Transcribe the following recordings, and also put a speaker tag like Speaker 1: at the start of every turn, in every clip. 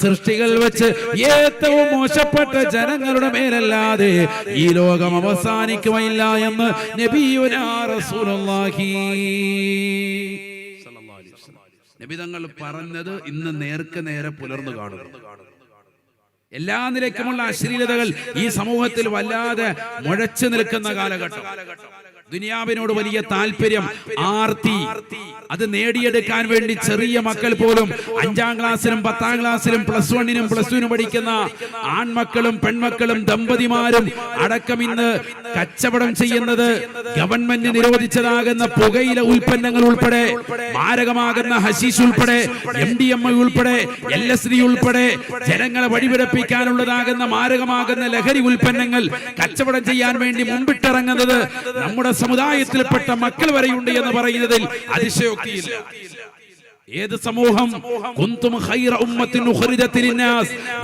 Speaker 1: സൃഷ്ടികൾ വെച്ച് ഏറ്റവും മോശപ്പെട്ട ജനങ്ങളുടെ മേലല്ലാതെ ഈ ലോകം അവസാനിക്കുകയില്ല എന്ന് വസല്ലം. നബി തങ്ങൾ പറഞ്ഞത് ഇന്ന് നേർക്ക് നേരെ പുലർന്നു കാണുന്നു എല്ലാ നിലയ്ക്കുമുള്ള അശ്ലീലതകൾ ഈ സമൂഹത്തിൽ വല്ലാതെ മുഴച്ചു നിൽക്കുന്ന കാലഘട്ടം ദുനിയാവിനോട് വലിയ താല്പര്യം ആർത്തി. അത് നേടിയെടുക്കാൻ വേണ്ടി ചെറിയ മക്കൾ പോലും അഞ്ചാം ക്ലാസ്സിലും പത്താം ക്ലാസ്സിലും പ്ലസ് വണ്ണിനും പ്ലസ് ടുവിനും പഠിക്കുന്ന ആൺമക്കളും പെൺമക്കളും ദമ്പതിമാരും അടക്കം ഇന്ന് കച്ചവടം ചെയ്യുന്നത് ഗവൺമെന്റ് നിരോധിച്ചതാകുന്ന പുകയില ഉൽപ്പന്നങ്ങൾ ഉൾപ്പെടെ മാരകമാകുന്ന ഹശീഷ് ഉൾപ്പെടെ എം ഡി എം ഐ ഉൾപ്പെടെ എൽ എസ് ഡി ഉൾപ്പെടെ ജനങ്ങളെ വഴിപിടപ്പിക്കാനുള്ളതാകുന്ന മാരകമാകുന്ന ലഹരി ഉൽപ്പന്നങ്ങൾ കച്ചവടം ചെയ്യാൻ വേണ്ടി മുമ്പിട്ടിറങ്ങുന്നത് നമ്മുടെ സമുദായത്തിൽപ്പെട്ട മക്കൾ വരെയുണ്ട് എന്ന് പറയുന്നതിൽ അതിശയോക്തിയില്ല ഏത് സമൂഹം? ഖൈറ ഉമ്മത്തിൻ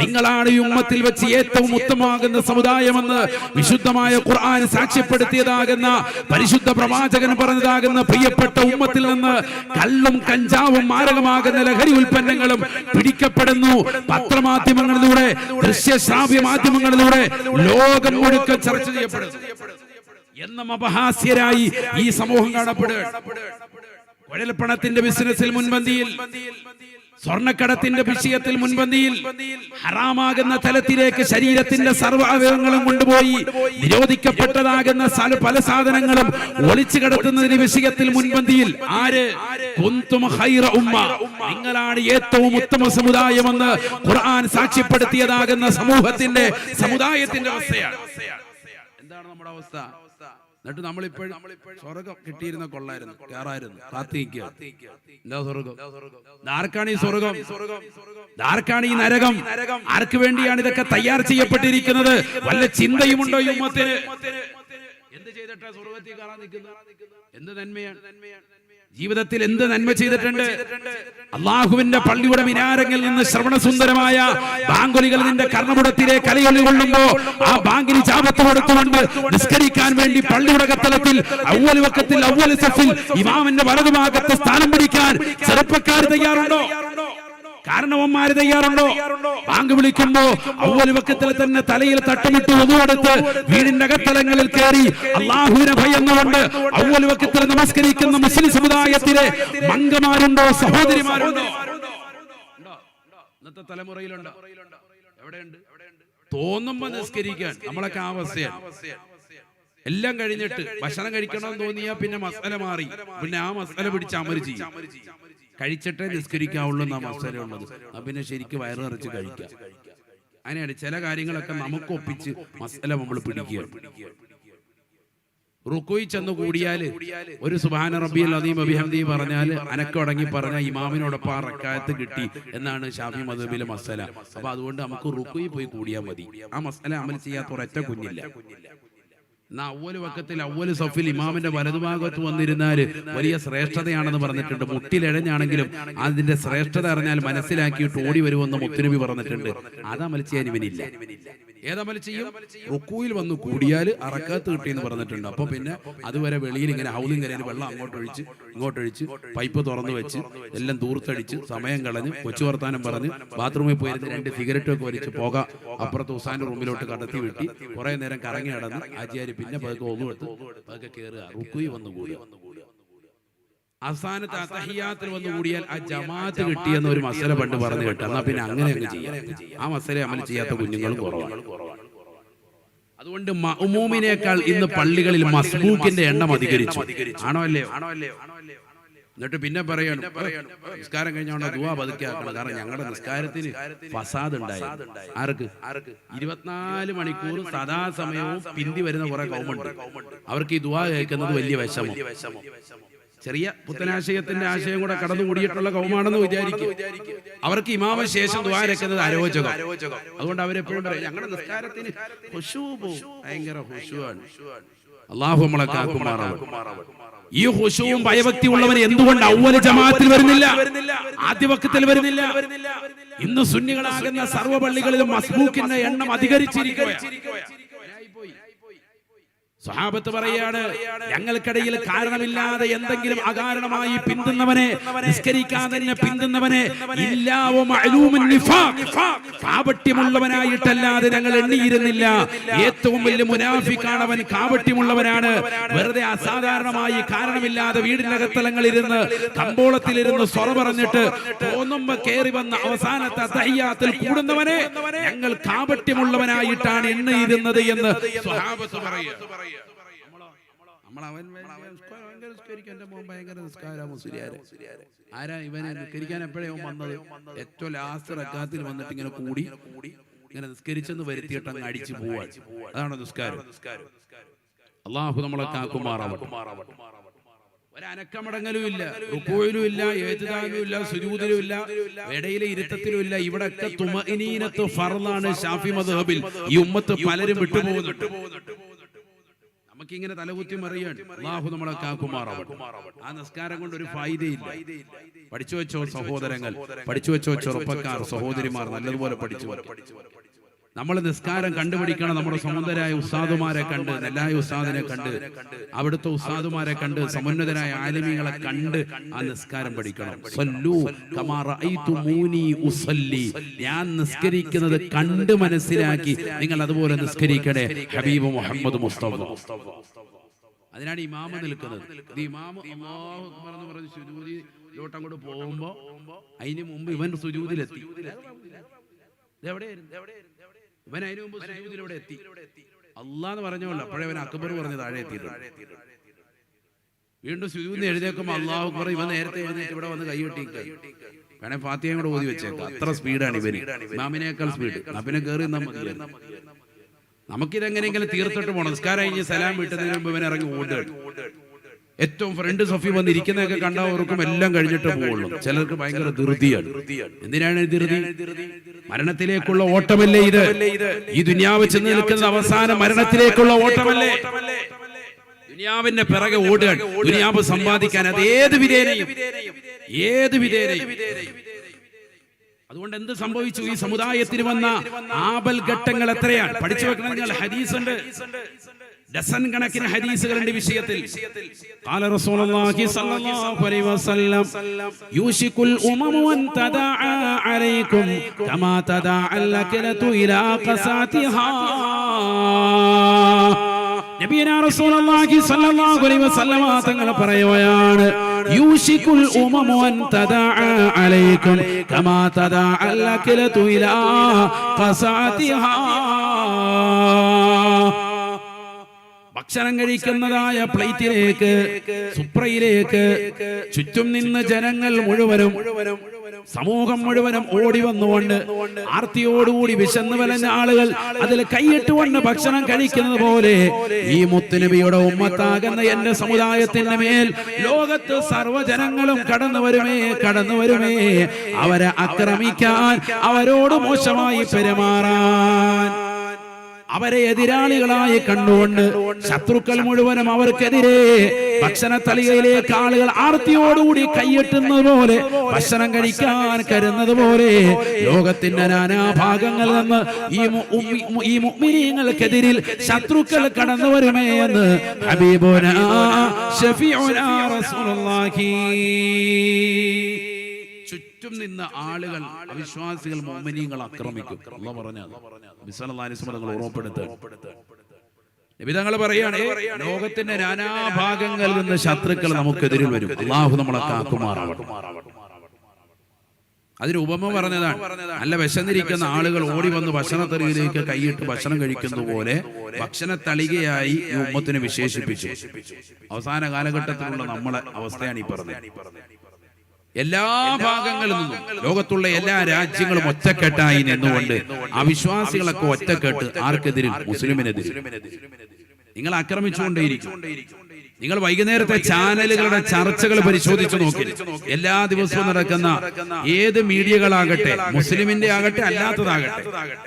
Speaker 1: നിങ്ങളാണ് ഈ ഉമ്മത്തിൽ വെച്ച് ഏറ്റവും ഉത്തമമാകുന്ന സമുദായമെന്ന് വിശുദ്ധമായ ഖുർആൻ സാക്ഷ്യപ്പെടുത്തിയതാകുന്ന പരിശുദ്ധ പ്രവാചകൻ പറഞ്ഞതാകുന്ന പ്രിയപ്പെട്ട ഉമ്മത്തിൽ നിന്ന് കല്ലും കഞ്ചാവും മാരകമാകുന്ന ലഹരി ഉൽപ്പന്നങ്ങളും പിടിക്കപ്പെടുന്നു. പത്രമാധ്യമങ്ങളിലൂടെ ദൃശ്യശ്രാവ്യ മാധ്യമങ്ങളിലൂടെ ലോകം മുഴുക്ക ചർച്ച ചെയ്യപ്പെടുന്നു. എന്നും അപഹാസ്യരായി ഈ സമൂഹം കാണപ്പെടുക കുഴൽപ്പണത്തിന്റെ ബിസിനസ്സിൽ മുൻപന്തിയിൽ സ്വർണക്കടത്തിന്റെ വിഷയത്തിൽ മുൻപന്തിയിൽ ഹറാമാകുന്ന തലത്തിലേക്ക് ശരീരത്തിന്റെ സർവ അവയവങ്ങളും കൊണ്ടുപോയി നിരോധിക്കപ്പെട്ടതാകുന്ന പല സാധനങ്ങളും ഒളിച്ചു കടത്തുന്നതിന് വിഷയത്തിൽ മുൻപന്തിയിൽ ആര്? ഉമ്മ. നിങ്ങളാണ് ഏറ്റവും ഉത്തമ സമുദായമെന്ന് ഖുർആൻ സാക്ഷ്യപ്പെടുത്തിയതാകുന്ന സമൂഹത്തിന്റെ സമുദായത്തിന്റെ അവസ്ഥയാണ്. എന്താണ് നമ്മുടെ അവസ്ഥ? എന്നിട്ട് നമ്മളിപ്പോഴും സ്വർഗം കിട്ടിയിരുന്ന കൊള്ളായിരുന്നു. കേറായിരുന്നു. കാത്തിരിക്കുക. എന്താ ആർക്കാണ് ഈ സ്വർഗം ആർക്കാണ് ഈ നരകം? ആർക്ക് വേണ്ടിയാണ് ഇതൊക്കെ തയ്യാർ ചെയ്യപ്പെട്ടിരിക്കുന്നത്? വല്ല ചിന്തയുമുണ്ടോ ഉമ്മത്തിന്? എന്ത് ചെയ്തിട്ടാ സ്വർഗത്തിൽ നിൽക്കുന്നത്? എന്ത് നന്മയാണ്? ജീവിതത്തിൽ എന്ത് നന്മ ചെയ്തിട്ടുണ്ട്? അള്ളാഹുവിന്റെ പള്ളിയുടെ മിനാരങ്ങളിൽ നിന്ന് ശ്രവണസുന്ദരമായ ബാങ്കുലികൾ നിന്റെ കർണപുടത്തിലെ കലയൊളി കൊള്ളുമ്പോ ആ ബാങ്കിന് ചാപത്ത് കൊടുത്തുകൊണ്ട് നിസ്കരിക്കാൻ വേണ്ടി പള്ളിയുടെ കത്തലത്തിൽ ഔവൽ വക്കത്തിൽ ഔവൽ സഫിൽ ഇമാമിന്റെ വലതുഭാഗത്ത് സ്ഥാനം പിടിക്കാൻ ചെറുപ്പക്കാർ തയ്യാറുണ്ടോ? കാരണവന്മാര് തയ്യാറുണ്ടോ? ബാങ്ക് വിളിക്കുമ്പോ അവൽ വക്കത്തിൽ തന്നെ തലയിൽ തട്ടുമിട്ട് ഒന്നുകൊടുത്ത് വീടിന്റെ അകത്തലങ്ങളിൽ കയറി അള്ളാഹുവിനെ ഭയന്നുകൊണ്ട് അവൽ വക്കത്തിൽ നമസ്കരിക്കുന്ന മുസ്ലിം സമുദായത്തിലെ മംഗമാരുണ്ടോ സഹോദരിമാരുണ്ടോ? ഇന്നത്തെ തലമുറയിലുണ്ട്? എവിടെയുണ്ട്? തോന്നുമ്പോ നിസ്കരിക്കാൻ. നമ്മളൊക്കെ അവസ്ഥയാണ് എല്ലാം കഴിഞ്ഞിട്ട് ഭക്ഷണം കഴിക്കണം തോന്നിയാ പിന്നെ മസാല മാറി. പിന്നെ ആ മസാല പിടിച്ച് അമര് കഴിച്ചിട്ടേ നിസ്കരിക്കാവുള്ളൂ എന്ന അവസരമുള്ളത്. പിന്നെ ശരിക്കും വയറ് നിറച്ച് കഴിക്കാം. അങ്ങനെയാണ് ചില കാര്യങ്ങളൊക്കെ നമുക്ക് ഒപ്പിച്ച് മസല നമ്മൾ പിടിക്കുക. റുക്കോയി ചെന്ന് കൂടിയാൽ ഒരു സുബാന റബ്ബിയൽ അദീം അഭിഹംദി പറഞ്ഞാൽ അനക്കടങ്ങി പറഞ്ഞ ഇമാമിനോടൊപ്പം ആ റക്കായത്ത് കിട്ടി എന്നാണ് ഷാഫി മധുബിലെ മസല. അപ്പൊ അതുകൊണ്ട് നമുക്ക് റുക്കോയി പോയി കൂടിയാൽ മതി. ആ മസല അമൽ ചെയ്യാത്ത ഒരൊറ്റ കുഞ്ഞില്ല. എന്നാ അവൽ വക്കത്തിൽ അവൽ സഫിൽ ഇമാമിന്റെ വലതുഭാഗത്ത് വന്നിരുന്നാൽ വലിയ ശ്രേഷ്ഠതയാണെന്ന് പറഞ്ഞിട്ടുണ്ട്. മുട്ടിലഴഞ്ഞാണെങ്കിലും അതിന്റെ ശ്രേഷ്ഠത അറിഞ്ഞാൽ മനസ്സിലാക്കിയിട്ട് ഓടി വരുമെന്ന് മുത്തുനബി പറഞ്ഞിട്ടുണ്ട്. അതാ ഇവനില്ല ഏതമൽ ചെയ്യും? റുക്കൂയിൽ വന്ന് കൂടിയാൽ അറക്കാത്ത് കിട്ടിയെന്ന് പറഞ്ഞിട്ടുണ്ട്. അപ്പൊ പിന്നെ അതുവരെ വെളിയിൽ ഇങ്ങനെ ഹൗലിംഗ് കരയിൽ വെള്ളം അങ്ങോട്ടൊഴിച്ച് ഇങ്ങോട്ടൊഴിച്ച് പൈപ്പ് തുറന്നു വെച്ച് എല്ലാം ദൂർത്തടിച്ച് സമയം കളഞ്ഞ് കൊച്ചു വർത്താനം പറഞ്ഞ് ബാത്റൂമിൽ പോയിരുന്ന് രണ്ട് സിഗരറ്റ് ഒക്കെ വലിച്ച് പോക അപ്പുറത്ത് ഉസാന്റെ റൂമിലോട്ട് കടത്തി വിട്ടി. കുറെ നേരം കറങ്ങി നടന്ന് ആചാര്യ പിന്നെ പതുക്കെ ഒന്നു എടുത്ത് പതുക്കെ കയറുക റുക്കുയി വന്നു കൂടുക അവസാനത്തെ അസഹിയാത്തിൽ വന്നു കൂടിയാൽ ആ ജമാഅത്ത് കിട്ടിയെന്ന് ഒരു മസല പണ്ട് പറഞ്ഞു കേട്ടു. എന്നാ പിന്നെ അങ്ങനെ അങ്ങ് ചെയ്യാം. ആ മസല അമൽ ചെയ്യാത്ത കുഞ്ഞുങ്ങളും കുറവാണ്. അതുകൊണ്ട് മഅമൂമിനേക്കാൾ ഇന്ന് പള്ളികളിൽ മസ്ബൂക്കിന്റെ എണ്ണം അധികരിച്ചു. ആണോ അല്ലേ ആണോ എന്നിട്ട് പിന്നെ പറയണം. നിസ്കാരം കഴിഞ്ഞോണ്ട് ദുവാ പതുക്കിയാക്കണം. കാരണം ഞങ്ങളുടെ നിസ്കാരത്തിന് ഫസാദ് ഉണ്ടായി ആർക്ക്? ആർക്ക്? ഇരുപത്തിനാല് മണിക്കൂർ സദാസമയവും പിന്തി വരുന്ന കുറെ കൗമുണ്ട്. അവർക്ക് ഈ ദുവാ കേൾക്കുന്നത് വലിയ വിഷമം. ചെറിയ പുത്തനാശയത്തിന്റെ ആശയം കൂടെ കടന്നുകൂടിയിട്ടുള്ള കൗമാണെന്ന് വിചാരിക്കും. അവർക്ക് ഇമാമ ശേഷം ദ്വാരക്കുന്നത് അരോചകം. അതുകൊണ്ട് അവരെപ്പോഴും പറയും ഞങ്ങളുടെ നിസ്കാരത്തിന്. ഭയങ്കര ഹുഷുവാണ് അള്ളാഹു നമ്മളെ ഈ ഹുഷുവും ഭയഭക്തി ഉള്ളവർ എന്തുകൊണ്ട് ഔവല ജമാഅത്തിൽ വരുന്നില്ല? ആദ്യവക്കത്തിൽ വരുന്നില്ല? ഇന്ന് സുന്നികളാകുന്ന സർവ പള്ളികളിലും മസ്ബൂക്കിന്റെ എണ്ണം അധികരിച്ചിരിക്കുകയാണ്. സ്വഹാബത്ത് പറയാണ് ഞങ്ങൾക്കിടയിൽ കാരണമില്ലാതെ എന്തെങ്കിലും അകാരണമായി പിന്തുന്നവനെ നിസ്കരിക്കാൻ തന്നെ പിന്തുന്നവനെ. കാപട്യമുള്ളവനായിട്ടല്ലാതെ ഞങ്ങൾ എണ്ണിയിരുന്നില്ല. ഏറ്റവും വലിയ മുനാഫിക്കാണ് അവൻ കാപട്യമുള്ളവനാണ്. വെറുതെ അസാധാരണമായി കാരണമില്ലാതെ വീടിനകത്തലങ്ങളിരുന്ന് കമ്പോളത്തിലിരുന്ന് സ്വറ പറഞ്ഞിട്ട് തോന്നുമ്പോ കയറി വന്ന അവസാനത്തെ തയ്യാത്തിൽ കൂടുന്നവനെ ഞങ്ങൾ കാപട്യമുള്ളവനായിട്ടാണ് എണ്ണിയിരുന്നത് എന്ന് സ്വഹാബത്ത് പറയുക നമ്മൾ അവൻ ഭയങ്കര നിസ്കരിക്കും. എന്റെ മോൻ ഭയങ്കര നിസ്കാര മുസ്ലിയാര്. ആരാ ഇവനെ നിസ്കരിക്കാൻ എപ്പോഴേ വന്നത്? ഏറ്റവും ലാസ്റ്റ് റക്കാത്തിൽ വന്നിട്ട് ഇങ്ങനെ കൂടി ഇങ്ങനെ നിസ്കരിച്ചെന്ന് വരുത്തിയിട്ട് അങ്ങ് അടിച്ചു പോവാ. അതാണ് നിസ്കാരം. അള്ളാഹു നമ്മളെ കാക്കുമാറാവട്ടെ. ഒരനക്കമടങ്ങലും ഇല്ല. റുക്കോയിലും ഇല്ല. ഏതുദാനും ഇല്ല സുരൂതിലും ഇല്ല ഇടയിലെ ഇരുത്തത്തിലും ഇല്ല. ഇവിടൊക്കെ തുമഇനീനത്ത് ഫർലാണ് ഷാഫി മദ്ഹബിൽ. ഈ ഉമ്മത്ത് പലരും വിട്ടുപോകുന്നുണ്ട്. നമുക്കിങ്ങനെ തലകുത്തി മറിയാണ് ബാഹു നമ്മളെ കാക്കുമാറാവട്ടെ. ആ നിസ്കാരം കൊണ്ട് ഒരു ഫായിദയില്ല. പഠിച്ചു വെച്ചോ സഹോദരങ്ങൾ പഠിച്ചു വെച്ചോ ചെറുപ്പക്കാർ സഹോദരിമാർ നല്ലതുപോലെ പഠിച്ചു നമ്മൾ നിസ്കാരം കണ്ടുപിടിക്കണം നമ്മുടെ സമുന്നതരായ ഉസ്താദുമാരെ കണ്ട് നെല്ലായ ഉസ്താദിനെ കണ്ട് അവിടുത്തെ ഉസ്താദുമാരെ കണ്ട് സമുന്നതരായ ആലിമികളെ കണ്ട് ആ നിസ്കാരം പഠിക്കണം. ഞാൻ നിസ്കരിക്കുന്നത് കണ്ട് മനസ്സിലാക്കി. നിങ്ങൾ അതുപോലെ നിസ്കരിക്കണേ. ഹബീബ് മുഹമ്മദ് മുസ്തഫ. അതിനാണ് ഇമാമ നിൽക്കുന്നത്. ഇമാമ എന്ന് പറഞ്ഞ് അങ്ങോട്ട് പോകുമ്പോ അതിന് മുമ്പ് ഇവൻ സുജൂതിലെത്തി. ഇതെവിടെയായിരുന്നു ഇവൻ അതിനു മുമ്പ് സുജൂദിലൂടെ എത്തി. അള്ളാന്ന് പറഞ്ഞോളൂ അപ്പോഴേ അവൻ അക്ബർ പറഞ്ഞ് താഴെ എത്തിയിട്ടുണ്ട്. വീണ്ടും സുജൂദിന് എഴുതേക്കുമ്പോ അള്ളാഹു അക്ബർ ഇവൻ നേരത്തെ എഴുന്നേറ്റ് ഇവിടെ വന്ന് കൈവെട്ടിക്ക വേണേ ഫാത്തിയും കൂടെ ഓതി വെച്ചേക്കാം. അത്ര സ്പീഡാണ് ഇവന്. മാമിനേക്കാൾ സ്പീഡ്. നബിനെ കയറി നമുക്കിതെങ്ങനെയെങ്കിലും തീർത്തിട്ട് പോണം. നിസ്കാരം കഴിഞ്ഞ് സലാം വിട്ടതിന് മുമ്പ് ഇവൻ ഇറങ്ങി ഓടുകയാണ് ഏറ്റവും ഫ്രണ്ട് സഫി വന്നിരിക്കുന്നതൊക്കെ കണ്ടവർക്കും എല്ലാം കഴിഞ്ഞിട്ട് പോകുള്ളൂ ചിലർക്ക് ഭയങ്കര ധൃതിയാണ്. എന്തിനാണ് ധൃതി? മരണത്തിലേക്കുള്ള ഓട്ടമല്ലേ ഇത്? ഈ ദുനിയാവ് ചെന്ന് നിൽക്കുന്ന അവസാന മരണത്തിലേക്കുള്ള ഓട്ടമല്ലേ? ദുനിയാവിന്റെ പിറകെ ഓടുകയാണ്. ദുനിയാവ് സമ്പാദിക്കാൻ അത് ഏത് വിധേനയും. ഏത് വിധേനയും. അതുകൊണ്ട് എന്ത് സംഭവിച്ചു? ഈ സമുദായത്തിന് വന്ന ആപൽ ഘട്ടങ്ങൾ എത്രയാണ്? പഠിച്ചു വെക്കണം നിങ്ങൾ ഹദീസ് ഉണ്ട് ഡസൻ കണക്കിന് ഹദീസുകളുണ്ട് വിഷയത്തിൽ قال رسول الله صلى الله عليه وسلم يوشك الأمم أن تداعى عليكم كما تداعى الأكلة إلى قساتها നബിയന റസൂലുള്ളാഹി സ്വല്ലല്ലാഹു അലൈഹി വസല്ലമ തങ്ങൾ പറയുകയാണ് യൂഷിക്കുൽ ഉമമു അൻ തദഅ അലൈക്കും കമാ തദഅ അൽ-അക്ലതു ഇലാ ഖസാതിഹാ ഭക്ഷണം കഴിക്കുന്നതായ പ്ലേറ്റിലേക്ക് സുപ്രയിലേക്ക് ചുറ്റും നിന്ന് ജനങ്ങൾ മുഴുവനും സമൂഹം മുഴുവനും ഓടി വന്നുകൊണ്ട് ആർത്തിയോടുകൂടി വിശന്ന് വലഞ്ഞ ആളുകൾ അതിൽ കൈയിട്ടുകൊണ്ട് ഭക്ഷണം കഴിക്കുന്നത് പോലെ ഈ മുത്തുനബിയുടെ ഉമ്മത്താകുന്ന എന്റെ സമുദായത്തിന്റെ മേൽ ലോകത്ത് സർവജനങ്ങളും കടന്നു വരുമേ കടന്നു വരുമേ അവരെ ആക്രമിക്കാൻ അവരോട് മോശമായി പെരുമാറാൻ. അവരെ എതിരാളികളായി കണ്ടുകൊണ്ട് ശത്രുക്കൾ മുഴുവനും അവർക്കെതിരെ ഭക്ഷണ തളികയിലേക്ക് ആളുകൾ ആർത്തിയോടുകൂടി കൈയെട്ടുന്നത് പോലെ ഭക്ഷണം കഴിക്കാൻ കരുന്നത് പോലെ ലോകത്തിന്റെ നാനാഭാഗങ്ങളിൽ നിന്ന് ഈ ഈ ശത്രുക്കൾ കടന്നു വരുമേ എന്ന് ഹബീബുന ഷഫീഉന റസൂലുള്ളാഹി. ചുറ്റും നിന്ന് ആളുകൾ അവിശ്വാസികൾ മോമിനിയങ്ങൾ ആക്രമിക്കും. അല്ല പറഞ്ഞത് വിസലങ്ങൾ ഓർമ്മപ്പെടുത്തുക നിബിതങ്ങൾ പറയാണ് ലോകത്തിന്റെ നാനാഭാഗങ്ങളിൽ നിന്ന് ശത്രുക്കൾ നമുക്കെതിരിൽ വരും. അള്ളാഹു നമ്മളെ കാക്കുമാറാവട്ടെ. അതിന് ഉപമ പറഞ്ഞതാണ് നല്ല വിശന്നിരിക്കുന്ന ആളുകൾ ഓടി വന്ന് ഭക്ഷണത്തറിയിലേക്ക് കൈയിട്ട് ഭക്ഷണം കഴിക്കുന്ന പോലെ ഭക്ഷണ തളികയായി ഈ ഉമ്മത്തിനെ വിശേഷിപ്പിച്ചു. അവസാന കാലഘട്ടത്തിലുള്ള നമ്മളെ അവസ്ഥയാണ് ഈ പറഞ്ഞത്. എല്ലാ ഭാഗങ്ങളിൽ നിന്നും ലോകത്തുള്ള എല്ലാ രാജ്യങ്ങളും ഒറ്റക്കെട്ടായി നിന്നുകൊണ്ട് അവിശ്വാസികളൊക്കെ ഒറ്റക്കെട്ട് ആർക്കെതിരെ മുസ്ലിമിനെതിരെ നിങ്ങൾ ആക്രമിച്ചുകൊണ്ടേയിരിക്കും. നിങ്ങൾ വൈകുന്നേരത്തെ ചാനലുകളുടെ ചർച്ചകൾ പരിശോധിച്ചു നോക്കി. എല്ലാ ദിവസവും നടക്കുന്ന ഏത് മീഡിയകളാകട്ടെ മുസ്ലിമിന്റെ ആകട്ടെ അല്ലാത്തതാകട്ടെ.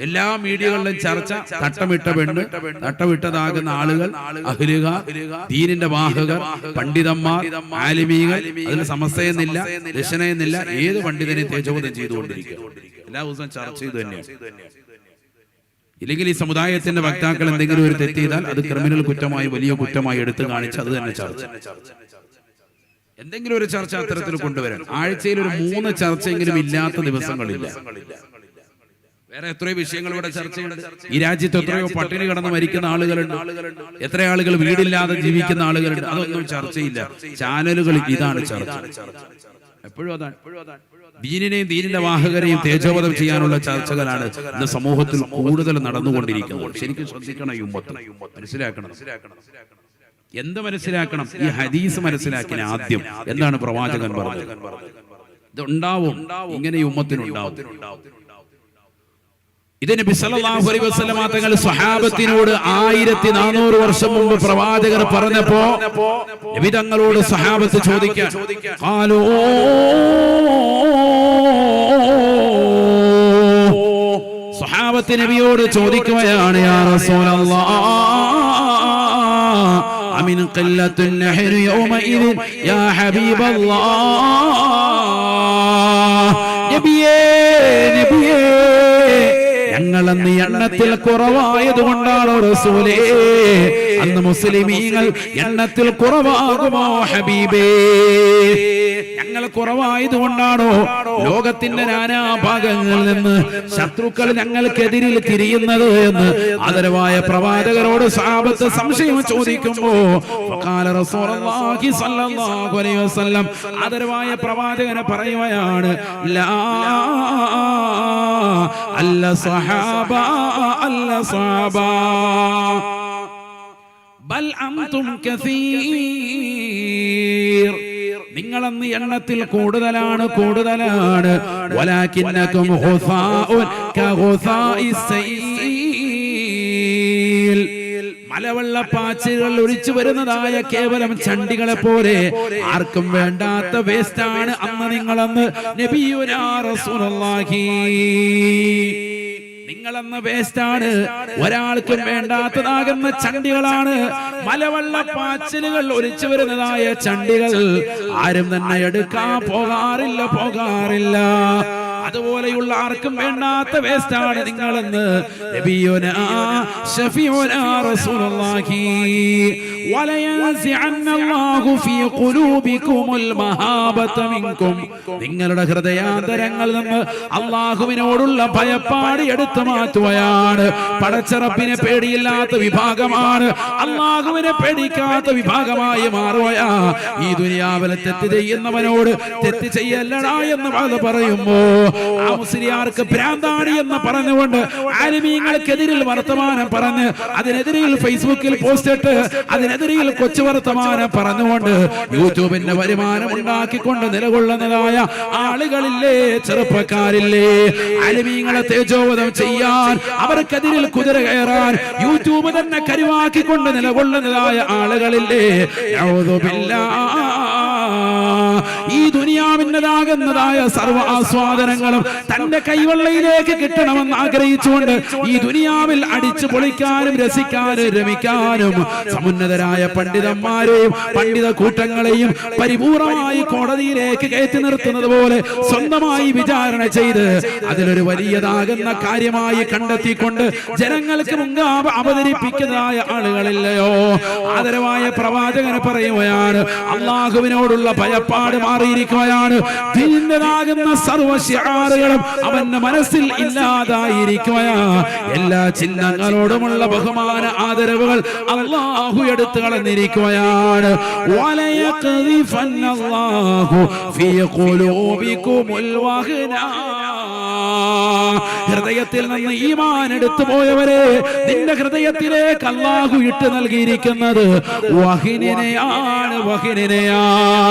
Speaker 1: എല്ലാ മീഡിയകളിലും ചർച്ച തട്ടമിട്ട പെണ്ണ് തട്ടമിട്ടതാകുന്ന ആളുകൾ അഹ്ലുക ദീനിന്റെ വാഹകർ പണ്ഡിതന്മാർ ആലിമീകൾ അതിൽ സമസ്തയെന്നില്ല ദശനയെന്നില്ല ഏത് പണ്ഡിതനെ തേജോധം ചെയ്തുകൊണ്ടിരിക്കുക എല്ലാ ദിവസവും ചർച്ച ചെയ്തു തന്നെയാണ്. ഇല്ലെങ്കിൽ ഈ സമുദായത്തിന്റെ വക്താക്കൾ എന്തെങ്കിലും ഒരു തെറ്റ് ചെയ്താൽ അത് ക്രിമിനൽ കുറ്റമായി വലിയ കുറ്റമായി എടുത്തു കാണിച്ച് അത് തന്നെ ചർച്ച. എന്തെങ്കിലും ഒരു ചർച്ച അത്തരത്തിൽ കൊണ്ടുവരാൻ. ആഴ്ചയിൽ ഒരു മൂന്ന് ചർച്ചയെങ്കിലും ഇല്ലാത്ത ദിവസങ്ങളില്ല. വേറെ എത്രയോ വിഷയങ്ങൾ ഇവിടെ ചർച്ചയുണ്ട്. ഈ രാജ്യത്ത് എത്രയോ പട്ടിണി കടന്ന് മരിക്കുന്ന ആളുകളുണ്ട്. എത്ര ആളുകൾ വീടില്ലാതെ ജീവിക്കുന്ന ആളുകളുണ്ട്. അതൊന്നും ചർച്ചയില്ല. ചാനലുകൾ ഇതാണ് ചർച്ച. എപ്പോഴും അതാണ് എപ്പോഴും അതാണ്. ദീനിനെയും ദീനിന്റെ വാഹകരെയും തേജോവധം ചെയ്യാനുള്ള ചർച്ചകളാണ് ഇന്ന് സമൂഹത്തിൽ കൂടുതൽ നടന്നുകൊണ്ടിരിക്കുന്നത്. ശരിക്കും ശ്രദ്ധിക്കണം ഈ ഉമ്മത്ത്. മനസ്സിലാക്കണം. എന്ത് മനസ്സിലാക്കണം? ഈ ഹദീസ് മനസ്സിലാക്കിയ ആദ്യം എന്താണ് പ്രവാചകൻ പറഞ്ഞത്? ഇതുണ്ടാവും. ഇങ്ങനെ ഈ ഉമ്മത്തിനുണ്ടാവും. ഇത് നബി സല്ലല്ലാഹു അലൈഹി വസല്ലമ തങ്ങൾ സ്വഹാബത്തിനോട് ആയിരത്തി നാനൂറ് വർഷം മുമ്പ് പ്രവാചകർ പറഞ്ഞപ്പോ നബി തങ്ങളോട് സ്വഹാബത്ത് ചോദിക്കാൻ ഖാലു സ്വഹാബത്ത് നബിയോട് ചോദിക്കുകയാണ് യാ റസൂലല്ലാഹ് അമിൻ ഖല്ലത്തുൻ നഹ്നു യൗമഇദ് യാ ഹബീബല്ലാഹ് നബിയേ നബിയേ ഞങ്ങൾ അന്ന് എണ്ണത്തിൽ കുറവായത് കൊണ്ടാണോ റസൂലേ. അന്ന് മുസ്ലിമീങ്ങൾ എണ്ണത്തിൽ കുറവാകുമോ ഹബീബേ? ഞങ്ങൾ കുറവായത് കൊണ്ടാണോ ലോകത്തിന്റെ നാനാഭാഗങ്ങളിൽ നിന്ന് ശത്രുക്കൾ ഞങ്ങൾക്കെതിരിൽ തിരിയുന്നത് എന്ന് ആദരവായ പ്രവാചകരോട് സാപത്ത് സംശയം ചോദിക്കുമ്പോ ആദരവായ പ്രവാചകനെ പറയുകയാണ് അല്ല സഹാബ അല്ല സഹാബ ബൽ അൻതും കസീർ. നിങ്ങളന്ന് എണ്ണത്തിൽ കൂടുതലാണ് കൂടുതലാണ്. ഹുസാഉൻ സൈൽ. മലവെള്ളപ്പാച്ചുകൾ ഒഴിച്ചു വരുന്നതായ കേവലം ചണ്ടികളെ പോലെ ആർക്കും വേണ്ടാത്ത വേസ്റ്റാണ് അന്ന് നിങ്ങളെന്ന് നബിയുനാ റസൂലുള്ളാഹി. നിങ്ങളെന്ന വേസ്റ്റാണ്. ഒരാൾക്കും വേണ്ടാത്തതാകുന്ന ചണ്ടികളാണ്. മലവെള്ള പാച്ചിലുകൾ ഒലിച്ചു വരുന്നതായ ചണ്ടികൾ ആരും തന്നെ എടുക്കാൻ പോകാറില്ല പോകാറില്ല. അതുപോലെയുള്ള ആർക്കും വേണ്ടാത്ത വേസ്റ്റാണ് നിങ്ങളെന്ന് നബിയോനാ ശഫീഉനാ റസൂലുള്ളാഹി. നിങ്ങളുടെ ഹൃദയാന്തരങ്ങളിൽ നിന്ന് അള്ളാഹുവിനോടുള്ള ഭയപ്പാട് എടുത്തു മാറ്റുകയാണ്. പടച്ചറപ്പിനെ പേടിയില്ലാത്ത വിഭാഗമാണ്. അള്ളാഹുവിനെ പേടിക്കാത്ത വിഭാഗമായി മാറുകയാ. ഈ ദുനിയാവിലെ തെറ്റ് ചെയ്യുന്നവനോട് തെറ്റ് ചെയ്യല്ലടാ എന്ന് അത് പറയുമ്പോ ആ മുസ്ലിയാർക്ക് ഭ്രാന്താണി എന്ന് പറഞ്ഞുകൊണ്ട് ആലിമീങ്ങൾക്കെതിരിൽ വർത്തമാനം പറഞ്ഞ് അതിനെതിരെ ഫേസ്ബുക്കിൽ പോസ്റ്റ് ഇട്ട് അതിനെതിരിൽ കൊച്ചു വർത്തമാനം പറഞ്ഞുകൊണ്ട് യൂട്യൂബിന്റെ വരുമാനം ഉണ്ടാക്കിക്കൊണ്ട് നിലകൊള്ളുന്നതായ ആളുകളില്ലേ ചെറുപ്പക്കാരില്ലേ അലിമീങ്ങളെ തേജോവധം ചെയ്യാൻ അവർക്കെതിരിൽ കുതിര കയറാൻ യൂട്യൂബ് തന്നെ കരുവാക്കിക്കൊണ്ട് നിലകൊള്ളുന്നതായ ആളുകളില്ലേ. ഈ ദുനിയാവിന്റെതാകുന്നതായ സർവ ആസ്വാദനങ്ങളും തന്റെ കൈവെള്ളയിലേക്ക് കിട്ടണമെന്ന് ആഗ്രഹിച്ചുകൊണ്ട് ഈ ദുനിയാവിൽ അടിച്ചു പൊളിക്കാനും രസിക്കാനും രമിക്കാനും സമുന്നതരായ പണ്ഡിതന്മാരെയും പണ്ഡിത കൂട്ടങ്ങളെയും പരിപൂർണമായി കോടതിയിലേക്ക് കയറ്റി നിർത്തുന്നത് പോലെ സ്വന്തമായി വിചാരണ ചെയ്ത് അതിലൊരു വലിയതാകുന്ന കാര്യമായി കണ്ടെത്തിക്കൊണ്ട് ജനങ്ങൾക്ക് മുൻകാപ അവതരിപ്പിക്കുന്നതായ ആളുകളില്ലയോ? ആദരവായ പ്രവാചകന് പറയുകയാണ് അള്ളാഹുവിനോടുള്ള ഭയപ്പാട് മാറിയിരിക്കുകയാണ്. ദീനനാകുന്ന സർവശിഹാറുകളും അവന്റെ മനസ്സിൽ ഇല്ലാതായിരിക്കുകയാ എല്ലാ ചിഹ്നങ്ങളോടുമുള്ള ബഹുമാന ആദരവുകൾ അള്ളാഹു എടുത്തു കളഞ്ഞിരിക്കുകയാണ്. ഹൃദയത്തിൽ നിന്ന് ഈമാൻ എടുത്തു പോയവരെ നിന്റെ ഹൃദയത്തിലേക്ക് അള്ളാഹു ഇട്ട് നൽകിയിരിക്കുന്നത് വഹിനെയാണ് വഹിനെയാണ്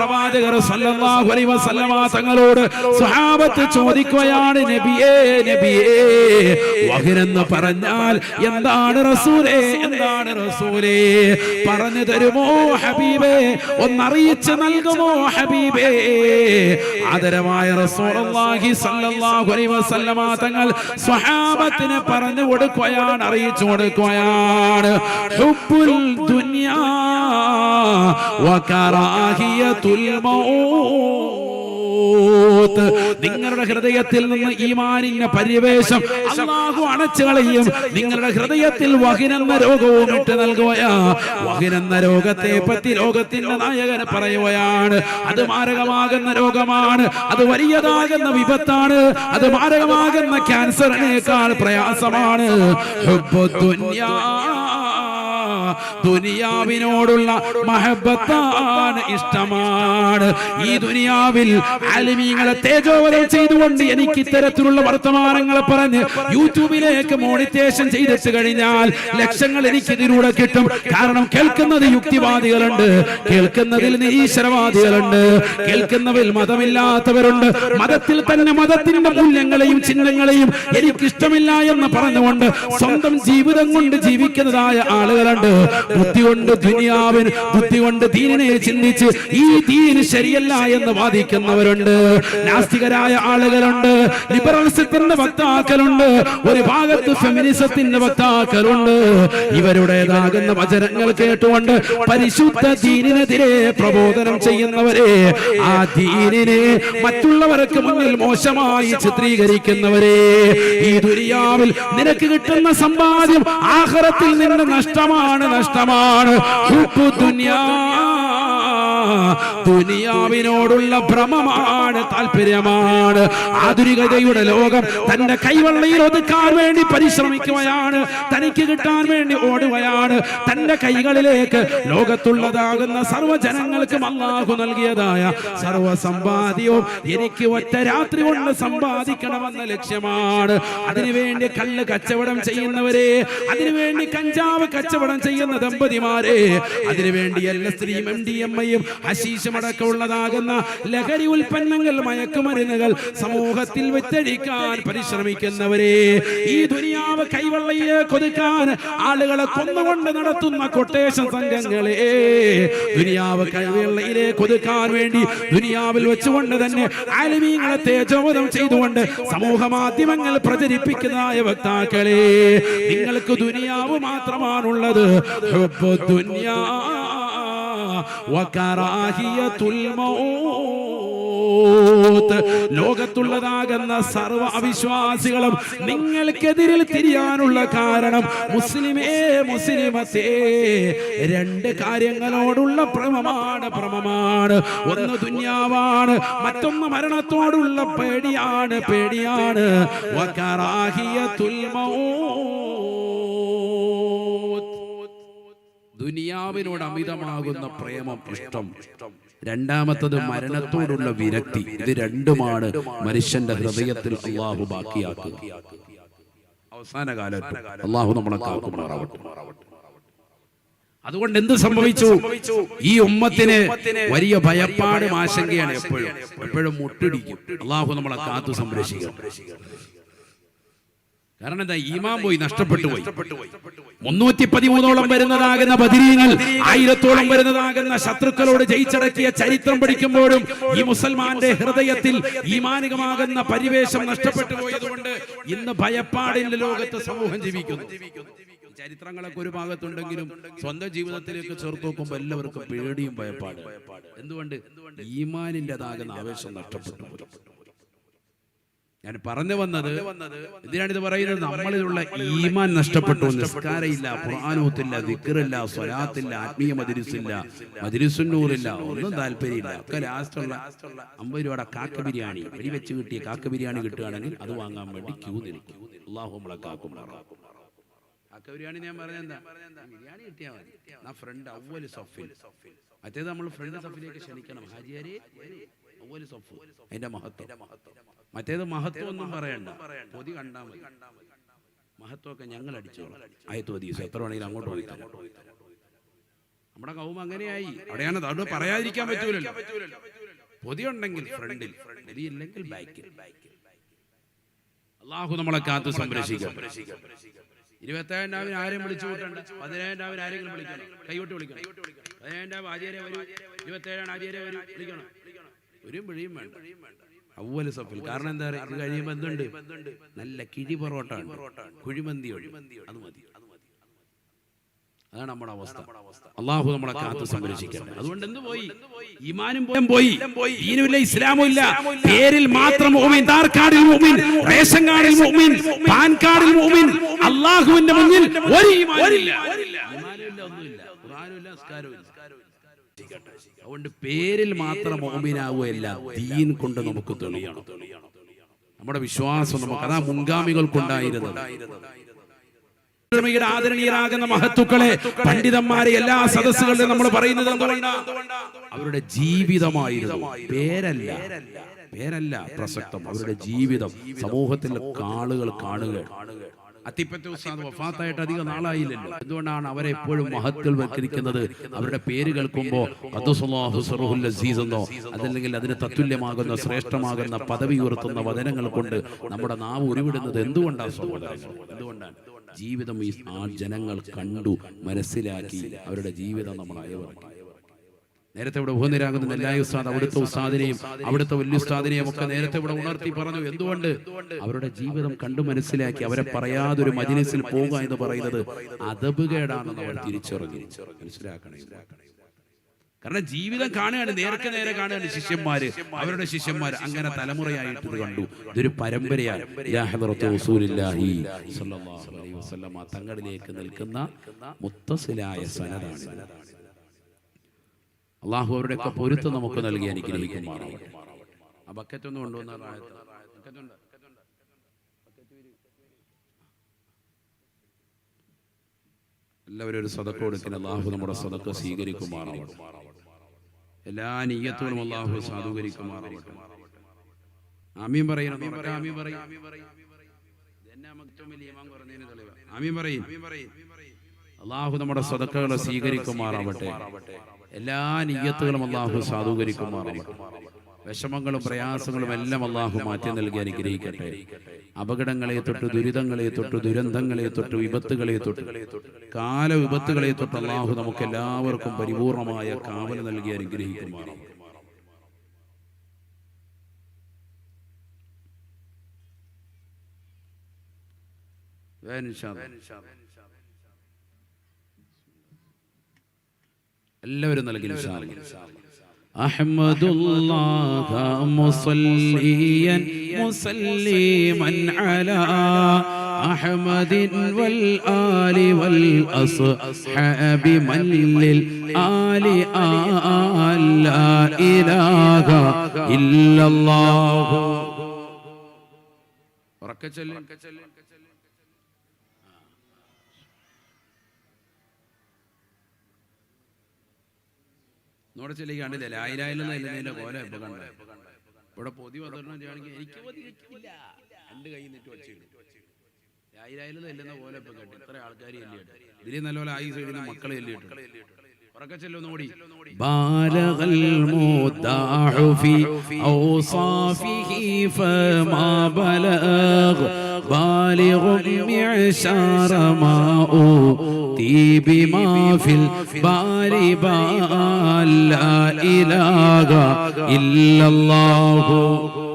Speaker 1: പ്രവാചകർ അലൈഹി വസല്ലമ തങ്ങളോട് സ്വഹാബത്ത് ചോദിക്കുകയാണ് നബിയേ നബിയേ വഹിനെന്ന് പറഞ്ഞാൽ എന്താണ് റസൂലേ എന്താണ് റസൂലേ? പറഞ്ഞു തരുമോ ഹബീബേ? ഒന്നറിയിച്ച് നൽകുമോ ഹബീബേ? ആദരമായ റസൂലുള്ളാഹി സല്ലല്ലാഹു അലൈഹി വസല്ലമ തങ്ങൾ സ്വഹാബത്തിന് പറഞ്ഞു കൊടുക്കുകയാണ് അറിയിച്ചു കൊടുക്കുകയാണ്. ഹുബ്ബുൽ ദുനിയാ വകറാഹിയത്തുൽ നിങ്ങളുടെ ഹൃദയത്തിൽ നിന്ന് ഈ ഈമാനിന്റെ പരിവേശം അള്ളാഹു അണച്ചു കളയും. നിങ്ങളുടെ ഹൃദയത്തിൽ വഹിനെന്ന രോഗവും ഇട്ട് നൽകുകയാ വഹിനെന്ന രോഗത്തെ പറ്റി ലോകത്തിന്റെ നായകന് പറയുകയാണ്. അത് മാരകമാകുന്ന രോഗമാണ്. അത് വലിയതാകുന്ന വിപത്താണ്. അത് മാരകമാകുന്ന ക്യാൻസറിനേക്കാൾ പ്രയാസമാണ്. ഹുബ്ബുദ്ദുന്യാ. ദുനിയാവിനോടുള്ള മഹബത്താണ് ഇഷ്ടമാണ്. ഈ ദുനിയാവിൽ ആലിമീങ്ങളെ തേജോവരം ചെയ്തുകൊണ്ട് എനിക്ക് ഇത്തരത്തിലുള്ള വർത്തമാനങ്ങൾ പറഞ്ഞ് യൂട്യൂബിലേക്ക് മോണിറ്റേഷൻ ചെയ്തിട്ട് കഴിഞ്ഞാൽ ലക്ഷങ്ങൾ എനിക്ക് ഇതിലൂടെ കിട്ടും. കാരണം കേൾക്കുന്നത് യുക്തിവാദികളുണ്ട്. കേൾക്കുന്നതിൽ നിരീശ്വരവാദികളുണ്ട്. കേൾക്കുന്നതിൽ മതമില്ലാത്തവരുണ്ട്. മതത്തിൽ തന്നെ മതത്തിന്റെ മൂല്യങ്ങളെയും ചിഹ്നങ്ങളെയും എനിക്കിഷ്ടമില്ല എന്ന് പറഞ്ഞുകൊണ്ട് സ്വന്തം ജീവിതം കൊണ്ട് ജീവിക്കുന്നതായ ആളുകളുണ്ട്. ബുദ്ധി കൊണ്ട് ദുനിയാവിന് ബുദ്ധി കൊണ്ട് ദീനിനെ ചിന്തിച്ച് ഈ ദീന് ശരിയല്ല എന്ന് വാദിക്കുന്നവരുണ്ട്. നാസ്തികരായ ആളുകളുണ്ട്. ലിബറൽസത്തിന്റെ വക്താക്കളുണ്ട്. ഒരു ഭാഗത്ത് ഫെമിനിസത്തിന്റെ വക്താക്കളുണ്ട്. ഇവരുടേതാകുന്ന വചനങ്ങൾ കേട്ടുകൊണ്ട് പരിശുദ്ധ ദീനിനെതിരെ പ്രബോധനം ചെയ്യുന്നവരെ ആ ദീനിനെ മറ്റുള്ളവർക്ക് മുന്നിൽ മോശമായി ചിത്രീകരിക്കുന്നവരെ ഈ ദുരിയാവിൽ നിനക്ക് കിട്ടുന്ന സമ്പാദ്യം ആഹ്റത്തിൽ നിന്ന് നഷ്ടമാണ് നഷ്ടമാണ്. ദുനിയാ ദുനിയാവിനോടുള്ള ഭ്രമമാണ് താല്പര്യമാണ് ആധുനികതയുടെ ലോകം തന്റെ കൈവെള്ളയിൽ ഒതുക്കാൻ വേണ്ടി പരിശ്രമിക്കുകയാണ്. തനിക്ക് കിട്ടാൻ വേണ്ടി ഓടുകയാണ്. തന്റെ കൈകളിലേക്ക് ലോകത്തുള്ളതാകുന്ന സർവജനങ്ങൾക്കും അള്ളാഹു നൽകിയതായ സർവ സമ്പാദ്യവും എനിക്ക് ഒറ്റ രാത്രി കൊണ്ട് സമ്പാദിക്കണമെന്ന ലക്ഷ്യമാണ്. അതിനുവേണ്ടി കല്ല് കച്ചവടം ചെയ്യുന്നവരെ അതിനുവേണ്ടി കഞ്ചാവ് കച്ചവടം ചെയ്യുന്ന ദമ്പതിമാരെ അതിനുവേണ്ടി എല്ലാ സ്ത്രീയും എം ഡി എം ഐയും ഹശീഷും അടക്കമുള്ളതാകുന്ന ലഹരി ഉൽപ്പന്നങ്ങൾ മയക്കുമരുന്നുകൾ സമൂഹത്തിൽ വിറ്റഴിക്കാൻ പരിശ്രമിക്കുന്നവരെ ഈ ദുനിയാവ് കൈവള്ളയെ കൊതുക്കാൻ ആളുകളെ കൊന്നുകൊണ്ട് നടത്തുന്ന കൊട്ടേഷൻ സംഘങ്ങളെ ദുനിയാവ് കൈവള്ളയിലെ കൊതുക്കാൻ വേണ്ടി ദുനിയാവിൽ വെച്ചുകൊണ്ട് തന്നെ ആലിമീങ്ങളെ തേജോധം ചെയ്തുകൊണ്ട് സമൂഹ മാധ്യമങ്ങൾ പ്രചരിപ്പിക്കുന്നതായ വക്താക്കളെ നിങ്ങൾക്ക് ദുനിയാവ് മാത്രമാണുള്ളത്. ദുനിയാ. വകറാഹിയത്തുൽ മൗത്ത്. ലോകത്തുള്ളതാകുന്ന സർവ അവിശ്വാസികളും നിങ്ങൾക്കെതിരിൽ തിരിയാനുള്ള കാരണം മുസ്ലിമേ മുസ്ലിമത്തേ. രണ്ട് കാര്യങ്ങളോടുള്ള പ്രമമാണ് പ്രമമാണ് ഒന്ന് ദുന്യാവാണ് മറ്റൊന്ന് മരണത്തോടുള്ള പേടിയാണ് പേടിയാണ്. വകറാഹിയത്തുൽ മൗത്ത്. ദുനിയാവിനോട് അമിതമാകുന്ന പ്രേമം ഇഷ്ടം. രണ്ടാമത്തത് മരണത്തോടുള്ള വിരക്തി. ഇത് രണ്ടുമാണ് മനുഷ്യന്റെ ഹൃദയത്തിൽ അള്ളാഹു ബാക്കിയാക്കുക. അവസാന കാലത്ത് അള്ളാഹു നമ്മളെ കാക്കുമാറാവട്ടെ അതുകൊണ്ട് എന്ത് സംഭവിച്ചു? ഈ ഉമ്മത്തിന് വലിയ ഭയപ്പാടും ആശങ്കയാണ് എപ്പോഴും. എപ്പോഴും. മുട്ടിടിക്കും. അള്ളാഹു നമ്മളെ കാത്തു സംരക്ഷിക്കും കാരണം എന്താ ഈമാൻ പോയി നഷ്ടപ്പെട്ടു പോയി മുന്നൂറ്റി പതിമൂന്നോളം വരുന്നതാകുന്ന ബദിരീങ്ങൾ ആയിരത്തോളം വരുന്നതാകുന്ന ശത്രുക്കളോട് ജയിച്ചടക്കിയ ചരിത്രം പഠിക്കുമ്പോഴും ഈ മുസൽമാന്റെ ഹൃദയത്തിൽ ഈമാനികമാകുന്ന പരിവേഷം നഷ്ടപ്പെട്ടു പോയതുകൊണ്ട് ഇന്ന് ഭയപ്പാടിന്റെ ലോകത്ത് സമൂഹം ജീവിക്കുന്നു. ചരിത്രങ്ങളൊക്കെ ഒരു ഭാഗത്തുണ്ടെങ്കിലും സ്വന്തം ജീവിതത്തിലേക്ക് ചേർത്ത് നോക്കുമ്പോൾ എല്ലാവർക്കും പേടിയും ഭയപ്പാട്. എന്തുകൊണ്ട്? ഈമാനിന്റെതാകുന്ന ആവേശം നഷ്ടപ്പെട്ടു പോയി. ഞാൻ പറഞ്ഞു വന്നത് എന്തിനാണ് ഇത് പറയുന്നത്? നമ്മളിലുള്ള ഈമാൻ നഷ്ടപ്പെട്ടു നിസ്കാരമില്ല ഖുർആാനൂത്തില്ല ദിക്റില്ല സ്വലാത്തില്ല ആത്മീയ മതിരിസില്ല മതിരിസുന്നൂറില്ല ഒന്നും താല്പര്യമില്ല. ഒക്കെ ലാസ്റ്റുള്ള അമ്പത് രൂപയുടെ കാക്ക ബിരിയാണി വെടിവെച്ച് കിട്ടിയ കാക്ക ബിരിയാണി കിട്ടുകയാണെങ്കിൽ അത് വാങ്ങാൻ വേണ്ടി ക്യൂ നിൽക്കും. അള്ളാഹു നമ്മളെ കാക്കും കാക്ക ബിരിയാണി ഞാൻ പറഞ്ഞെന്താ ബിരിയാണി കിട്ടിയാൽ മതി. ആ ഫ്രണ്ട് അവൽ സഫിൽ. മറ്റേത് നമ്മൾ ഫ്രണ്ട് സഫിലേക്ക് ക്ഷണിക്കണം. ഹാജിയാരി അവൽ സഫ്. അതിന്റെ മഹത്വം. മറ്റേത് മഹത്വം ഒന്നും പറയണ്ട. പൊതി കണ്ടാ മതി. മഹത്വമൊക്കെ ഞങ്ങൾ അടിച്ചോളാം ആയത്ത് ഹദീസ് എത്ര വേണമെങ്കിലും അങ്ങോട്ട് പോയി നമ്മുടെ കൗമ അങ്ങനെയായി. അവിടെയാണ് അവിടെ പറയാതിരിക്കാൻ പറ്റൂലല്ലോ. പൊതി ഉണ്ടെങ്കിൽ ഫ്രണ്ടിൽ പൊതി ഇല്ലെങ്കിൽ ബാക്കിൽ. അള്ളാഹു നമ്മളെ കാത്ത് സംരക്ഷിക്കാം. ഇരുപത്തേഴാം രാവിലെ ആരെയും വിളിച്ചു കൂട്ടണ്ട പതിനേഴാം രാവിലെ ആരെങ്കിലും വിളിക്കണം. കൈവിട്ട് വിളിക്കണം. പതിനേഴാം രാവിലെ ആചാര്യ വരും. ഇരുപത്തേഴാം ആചാര്യ വരും. വിളിക്കണം. ഒരു വിളിയും വേണ്ട. അവൽ സഫിൽ. കാരണം എന്താ പറയുക? ഇത് കഴിയുമ്പോൾ എന്തുണ്ട്? നല്ല കിഴി പൊറോട്ട കുഴിമന്തി അത് മതി. അതാണ് നമ്മുടെ അവസ്ഥ. അള്ളാഹു നമ്മളെ കാത്തു സംരക്ഷിക്കണം അതുകൊണ്ട് എന്ത് പോയി? ഇമാനും പോയി? പോയി. ദീനുമില്ല ഇസ്ലാമും ഇല്ല. പേരിൽ മാത്രം മുഅ്മിൻ കാർഡിൽ മുഅ്മിൻ റേഷൻ കാർഡിൽ മുഅ്മിൻ പാൻ കാർഡിൽ മുഅ്മിൻ അള്ളാഹുവിന്റെ മുന്നിൽ ഒരു ഇമാനില്ല ഈമാനുമില്ല ഒന്നുമില്ല. ഖുർആനുമില്ല നിസ്കാരവുമില്ല അതുകൊണ്ട് പേരിൽ മാത്രം മോമിനാവുകയല്ല ദീൻ കൊണ്ട് നമുക്ക് തെളിയണം. നമ്മുടെ വിശ്വാസം നമുക്ക് അതാ മുൻഗാമികൾക്കുണ്ടായിരുന്നത് ആദരണീയരാകുന്ന മഹത്തുക്കളെ പണ്ഡിതന്മാരെ എല്ലാ സദസ്സുകളിലും നമ്മൾ പറയുന്നത്? അവരുടെ ജീവിതമായിരുന്നു. പേരല്ല. പേരല്ല. പ്രസക്തം. അവരുടെ ജീവിതം സമൂഹത്തിലെ ആളുകൾ കാണുക. അത്തിപ്പറ്റ ഉസ്താദ് വഫാത്തായിട്ട് അധികം നാളായില്ലല്ലോ. എന്തുകൊണ്ടാണ് അവരെ എപ്പോഴും മഹത്തിൽ വൽക്കരിക്കുന്നത് അവരുടെ പേര് കേൾക്കുമ്പോൾ എന്നോ അതല്ലെങ്കിൽ അതിന് തത്തുല്യമാകുന്ന ശ്രേഷ്ഠമാകുന്ന പദവി ഉയർത്തുന്ന വചനങ്ങൾ കൊണ്ട് നമ്മുടെ നാവ് ഉരുവിടുന്നത് എന്തുകൊണ്ടാണ് എന്തുകൊണ്ടാണ്? ജീവിതം ഈ ആ ജനങ്ങൾ കണ്ടു മനസ്സിലാക്കി അവരുടെ ജീവിതം നമ്മൾ അയവിറക്കി. നേരത്തെ ഇവിടെ ഉപനിരാകുന്ന നെല്ലായ ഉസ്താദ് അവിടുത്തെ ഉസ്താദിനെയും അവിടുത്തെ വലിയ ഉസ്താദിനെയും ഒക്കെ നേരത്തെ ഇവിടെ ഉണർത്തി പറഞ്ഞു. എന്തുകൊണ്ട്? അവരുടെ ജീവിതം കണ്ടു മനസ്സിലാക്കി അവരെ പറയാതെ ഒരു മജിലിസിൽ പോവുക എന്ന് പറയുന്നത് അതബുകേടാണെന്ന് അവർ തിരിച്ചറിഞ്ഞു. മനസ്സിലാക്കണേ കാരണം ജീവിതം കാണുകയാണ് നേർക്ക് നേരെ കാണുകയാണ് ശിഷ്യന്മാര്. അവരുടെ ശിഷ്യന്മാർ അങ്ങനെ തലമുറയായിട്ട് ഇത് കണ്ടു. ഇതൊരു പരമ്പരയാണ് തങ്ങളിലേക്ക് നിൽക്കുന്ന മുത്തസിലായ സനതാണ് അള്ളാഹു അവരുടെയൊക്കെ പൊരുത്തം നമുക്ക് നൽകി എനിക്ക് ആ ബക്കറ്റ് ഒന്ന് കൊണ്ടുവന്ന എല്ലാവരും ഒരു സദക്ക കൊടുക്കുന്ന അള്ളാഹു നമ്മുടെ സദക്ക സ്വീകരിക്കുമാറാവട്ടെ. എല്ലാ നീയത്തോടും അള്ളാഹു സാധൂകരിക്കുമാറാവട്ടെ ആമീൻ ഉറക്കെ ആമീൻ പറയും കുറഞ്ഞതിന് തെളിവാ. ആമീൻ പറയും. അള്ളാഹു നമ്മുടെ സദക്കകളെ സ്വീകരിക്കുമാറാവട്ടെ. എല്ലാ നീയത്തുകളും അള്ളാഹു സാധൂകരിക്കുമാറാവട്ടെ. വിഷമങ്ങളും പ്രയാസങ്ങളും എല്ലാം അള്ളാഹു മാറ്റി നൽകി അനുഗ്രഹിക്കട്ടെ. അപകടങ്ങളെ തൊട്ട് ദുരിതങ്ങളെ തൊട്ട് ദുരന്തങ്ങളെ തൊട്ട് വിപത്തുകളെ തൊട്ട് കാല വിപത്തുകളെ തൊട്ട് അള്ളാഹു നമുക്ക് എല്ലാവർക്കും പരിപൂർണമായ കാവൽ നൽകി അനുഗ്രഹിക്കുമാറാവട്ടെ. വേൻ ഇൻഷാ അല്ലാ. എല്ലാവരും നൽകി ഇൻഷാ അല്ലാ. أحمد الله مصليا مسلما على أحمد والآل والأصحاب من للآل آل لا إله إلا الله ചില ചെല്ലി കണ്ടില്ല ലായിലായില്ലെന്ന് പോലെ ഇപ്പൊ കണ്ട? ഇവിടെ പൊതി വന്നിട്ടുണ്ടെങ്കിൽ എനിക്ക് രണ്ട് കൈ നിട്ട് വെച്ചിട്ട് ആയിരായിരം ഇല്ലെന്ന പോലെ ഇപ്പൊ കണ്ടു. ഇത്ര ആൾക്കാർ എല്ലിയിട്ട് ഇതിൽ നല്ലപോലെ ആയി സൈഡിൽ മക്കളെ എല്ലിയിട്ട് ഉറക്കെ ചെല്ലുന്നോടി بالغ المداح في أوصافه فما بلغ بالغ معشار ما أوتي بما في البار بال لا إله إلا الله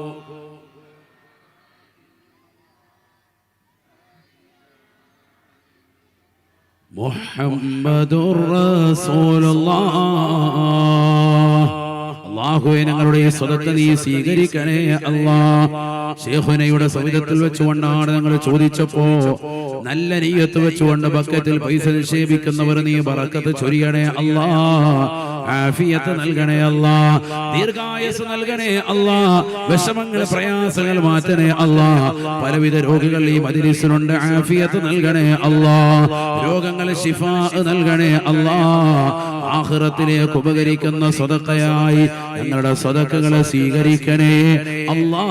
Speaker 1: അള്ളാഹുവെ ഞങ്ങളുടെ ഈ സ്വതത്തെ നീ സ്വീകരിക്കണേ അല്ലാ. ഷേഹുനയുടെ സവിധത്തിൽ വെച്ചുകൊണ്ടാണ് ഞങ്ങൾ ചോദിച്ചപ്പോ നല്ല നീയത്ത് വെച്ചുകൊണ്ട് ബക്കറ്റിൽ പൈസ നിക്ഷേപിക്കുന്നവർ നീ പറക്കത്ത് ചൊരിയണേ അല്ലാ. ആഫിയത്ത് നൽകണേ അല്ലാ. ദീർഘായസ് നൽകണേ അല്ലാ. വിഷമങ്ങൾ പ്രയാസങ്ങൾ മാറ്റണേ അല്ലാ. പലവിധ രോഗികൾ ഈ മജിലിസിനുണ്ട്. ആഫിയത്ത് നൽകണേ അല്ലാ. രോഗങ്ങൾ ശിഫ നൽകണേ അല്ലാ. ആഹ്റത്തിലേക്ക് ഉപകരിക്കുന്ന സ്വതക്കയായി ഞങ്ങളുടെ സ്വതക്കുകളെ സ്വീകരിക്കണേ അല്ലാ.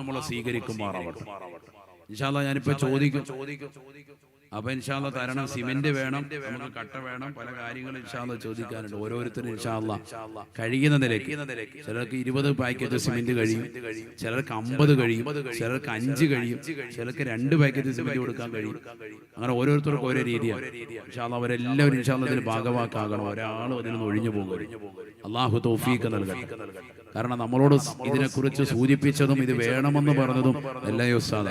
Speaker 1: നമ്മളെ സ്വീകരിക്കുമാറാവട്ടെ. ഇൻഷാല്ല ഞാനിപ്പോ ചോദിക്കും. അപ്പൊ ഇൻഷാല്ല തരണം. സിമെന്റ് വേണം. നമുക്ക് കട്ട വേണം. പല കാര്യങ്ങളും ഇൻഷാല്ല ചോദിക്കാനുണ്ട്. ഓരോരുത്തരും ഇൻഷാല്ല കഴിയുന്ന നിലയ്ക്ക്. ചിലർക്ക് ഇരുപത് പാക്കറ്റ് സിമെന്റ് കഴിയും. ചിലർക്ക് അമ്പത് കഴിയും. ചിലർക്ക് അഞ്ച് കഴിയും. ചിലർക്ക് രണ്ട് പാക്കറ്റ് സിമെന്റ് കൊടുക്കാൻ കഴിയും. അങ്ങനെ ഓരോരുത്തർക്കും ഓരോ രീതിയാണ്. ഇൻഷാല്ല അവരെല്ലാവരും ഇൻഷാല്ല ഇതിൽ ഭാഗവാക്കാകണം ഒരാളും അതിൽ നിന്ന് ഒഴിഞ്ഞു പോകും അള്ളാഹു തോഫീക്ക് നൽകട്ടെ. കാരണം നമ്മളോട് ഇതിനെക്കുറിച്ച് സൂചിപ്പിച്ചതും ഇത് വേണമെന്ന് പറഞ്ഞതും എല്ലാ ഉസ്താദ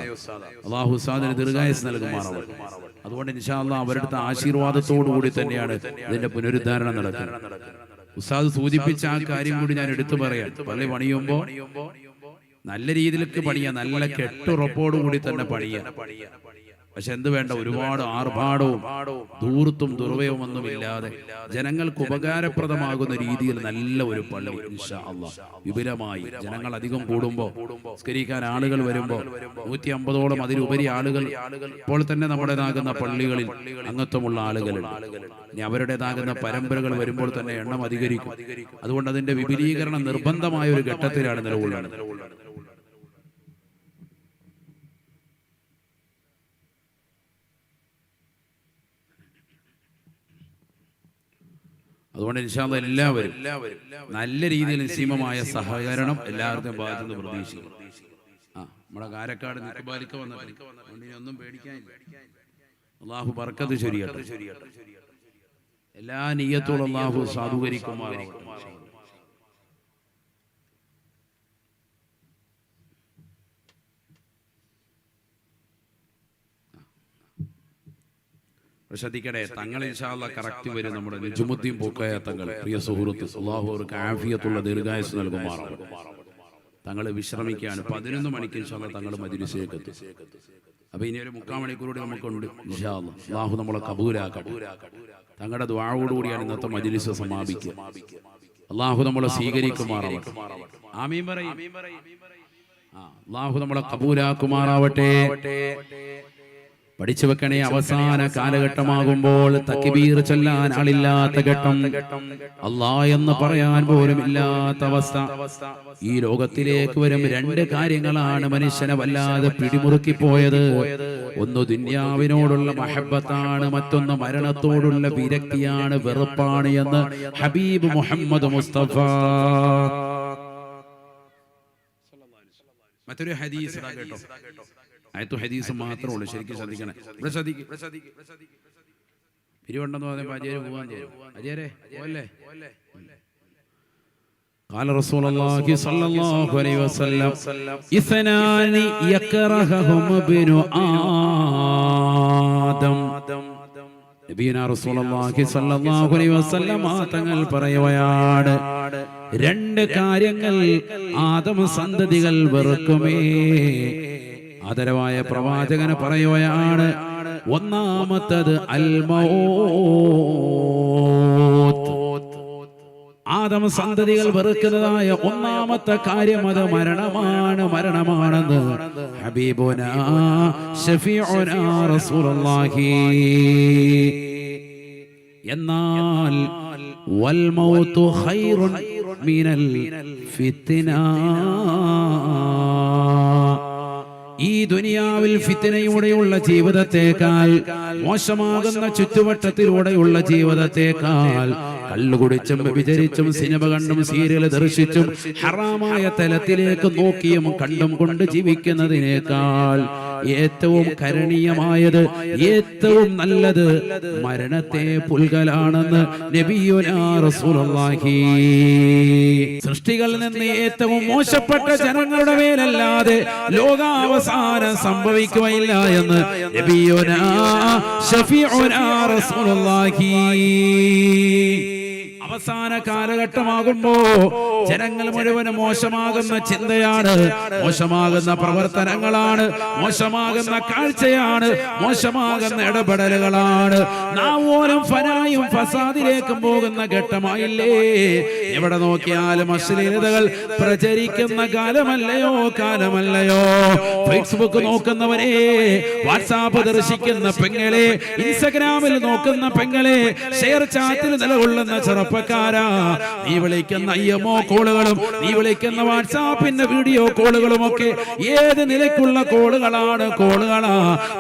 Speaker 1: അള്ളാഹു ഉസ്താദിന് ദീർഘായസ് നൽകുമാറാവും അതുകൊണ്ട് ഇൻഷാല്ല അവരുടെ ആശീർവാദത്തോടു കൂടി തന്നെയാണ് ഇതിന്റെ പുനരുദ്ധാരണം നടക്കുന്നത്. ഉസ്താദ് സൂചിപ്പിച്ച ആ കാര്യം കൂടി ഞാൻ എടുത്തു പറയാം. പള്ളി പണിയുമ്പോ നല്ല രീതിയിലേക്ക് പണിയാ നല്ല കെട്ടുറപ്പോടു കൂടി തന്നെ പണിയാ പക്ഷെ എന്ത് വേണ്ട? ഒരുപാട് ആർഭാടവും ദൂർത്തും ദുർവയവും ഒന്നും ഇല്ലാതെ ജനങ്ങൾക്ക് ഉപകാരപ്രദമാകുന്ന രീതിയിൽ നല്ല ഒരു പള്ളി വിപുലമായി ജനങ്ങൾ അധികം കൂടുമ്പോൾ സ്കരിക്കാൻ ആളുകൾ വരുമ്പോ നൂറ്റി അമ്പതോളം അതിലുപരി ആളുകൾ ഇപ്പോൾ തന്നെ നമ്മുടേതാകുന്ന പള്ളികളിൽ അംഗത്വമുള്ള ആളുകളുണ്ട്. ഇനി അവരുടേതാകുന്ന പരമ്പരകൾ വരുമ്പോൾ തന്നെ എണ്ണം അധികരിക്കും. അതുകൊണ്ട് അതിന്റെ വിപുലീകരണം നിർബന്ധമായ ഒരു ഘട്ടത്തിലാണ് നിലകൊള്ളുന്നത്. അതുകൊണ്ട് ഇൻഷാല്ല എല്ലാവരും നല്ല രീതിയിൽ നിസീമമായ സഹകരണം എല്ലാവർക്കും ഭാഗത്തുനിന്ന് പ്രതീക്ഷിക്കും. ആ നമ്മുടെ കാരക്കാട് നിക്കബാലിക്ക വന്ന അതുകൊണ്ട് ഒന്നും പേടിക്കാനില്ല. അള്ളാഹു ബർക്കത്ത് ശരിയട്ടെ എല്ലാ നീയത്തോളം അള്ളാഹു സാധൂകരിക്കുമാറാവട്ടെ. ശ്രദ്ധിക്കട്ടെ തങ്ങൾ ഇൻഷാല്ല കറക്റ്റ് വരും നമ്മുടെ നിജുമുദ്ദീൻ പൂക്കയ തങ്ങൾ പ്രിയ സുഹൃത്ത് അള്ളാഹു അവർക്ക് ആഫിയത്തുള്ള ദീർഘായുസ് നൽകുമാറാണ് തങ്ങൾ വിശ്രമിക്കുകയാണ്. പതിനൊന്ന് മണിക്ക് ഇൻഷാല്ല തങ്ങൾ മജിലിസിലേക്ക് എത്തും. അപ്പൊ ഇനി ഒരു മുക്കാൽ മണിക്കൂർ കൂടി നമുക്കുണ്ട്. ഇൻഷാല്ല അള്ളാഹു നമ്മളെ കബൂലാക്കട്ടെ. തങ്ങളുടെ ദ്വാഴോടുകൂടിയാണ് ഇന്നത്തെ മജിലിസ് സമാപിക്കുക. അള്ളാഹു നമ്മളെ സ്വീകരിക്കുമാറാവട്ടെ. ആമീൻ പറയും. അള്ളാഹു നമ്മളെ കബൂലാക്കുമാറാവട്ടെ. പഠിച്ചു വെക്കണേ അവസാന കാലഘട്ടമാകുമ്പോൾ തക്കിബീർ ചൊല്ലാൻ ആളില്ലാത്ത ഘട്ടം. അല്ലാ എന്ന് പറയാൻ പോലും ഇല്ലാത്ത അവസ്ഥ. ഈ ലോകത്തിലേക്ക് വരും രണ്ട് കാര്യങ്ങളാണ് മനുഷ്യനെ വല്ലാതെ പിടിമുറുക്കി പോയത്. ഒന്ന് ദുന്യാവിനോടുള്ള മഹബത്താണ് മറ്റൊന്ന് മരണത്തോടുള്ള വിരക്തിയാണ് വെറുപ്പാണ് എന്ന് ഹബീബ് മുഹമ്മദ് മുസ്തഫ. മറ്റൊരു ഹദീസ് കേട്ടോ. ആയത്തു ഹദീസ് മാത്രമേ ഉള്ളൂ ശരിക്കും ശ്രദ്ധിക്കണേ ഇവിടെ ശ്രദ്ധിക്കും പിരിവണ്ടെന്ന് പറഞ്ഞപ്പോ അജയര് പോവാൻ ചെയ്യും അജയരെ പോവല്ലേ قال رسول الله صلى الله عليه وسلم اثنان يكرههم ابن آدم നബീന റസൂലുള്ളാഹി സ്വല്ലല്ലാഹു അലൈഹി വസല്ലം തങ്ങൾ പറയുകയാണ് രണ്ട് കാര്യങ്ങൾ ആദമ സന്തതികൾ വെറുക്കുമേ ആദരവായ പ്രവാചകന് പറയുകയാണ് ഒന്നാമത്തത് അൽമൗത്ത്. ആദമ സന്തതികൾ വെറുക്കുന്നതായ ഒന്നാമത്തെ കാര്യം അത് മരണമാണ് മരണമാണെന്ന്. ഹബീബുന റസൂലുള്ളാഹി. എന്നാൽ വൽ മൗതു ഖൈറുൻ ദുനിയാവിൽ ഫിത്തിനയുടെയുള്ള ജീവിതത്തേക്കാൾ മോശമാകുന്ന ചുറ്റുവട്ടത്തിലൂടെയുള്ള ജീവിതത്തേക്കാൾ കള്ളുകുടിച്ചും വിചരിച്ചും സിനിമ കണ്ടും സീരിയൽ ദർശിച്ചും ഹറാമായ തലത്തിലേക്ക് നോക്കിയും കണ്ടും കൊണ്ട് ജീവിക്കുന്നതിനേക്കാൾ ഏറ്റവും കരണീയമായത് ഏറ്റവും നല്ലത് മരണത്തെ പുൽകലാണെന്ന് നബിയുനാ റസൂലുള്ളാഹി. സൃഷ്ടികളിൽ നിന്ന് ഏറ്റവും മോശപ്പെട്ട ജനങ്ങളുടെ മേലല്ലാതെ ലോകാവസാനം സംഭവിക്കുകയില്ല എന്ന് നബിയുനാ ഷഫീഉനാ റസൂലുള്ളാഹി. അവസാന കാലഘട്ടമാകുമ്പോ ജനങ്ങൾ മുഴുവൻ മോശമാകുന്ന ചിന്തയാണ് മോശമാകുന്ന പ്രവർത്തനങ്ങളാണ് മോശമാകുന്ന കാഴ്ചയാണ് മോശമാകുന്ന ഇടപെടലുകളാണ്. നാവോലും ഫനായും ഫസാദിലേക്കും പോകുന്ന ഘട്ടമായില്ലേ? എവിടെ നോക്കിയാലും അശ്ലീലതകൾ പ്രചരിക്കുന്ന കാലമല്ലയോ കാലമല്ലയോ? ഫേസ്ബുക്ക് നോക്കുന്നവരെ വാട്സാപ്പ് ദർശിക്കുന്ന പെങ്ങളെ ഇൻസ്റ്റഗ്രാമിൽ നോക്കുന്ന പെങ്ങളെ ഷെയർ ചാറ്റിൽ നിലകൊള്ളുന്ന ചെറുപ്പ ചെറുപ്പക്കാരാ നീ വിളിക്കുന്ന അയ്യമോ കോളുകളും നീ വിളിക്കുന്ന വാട്സാപ്പിന്റെ വീഡിയോ കോളുകളും ഒക്കെ ഏത് നിലയ്ക്കുള്ള കോളുകളാണ് കോളുകളാ.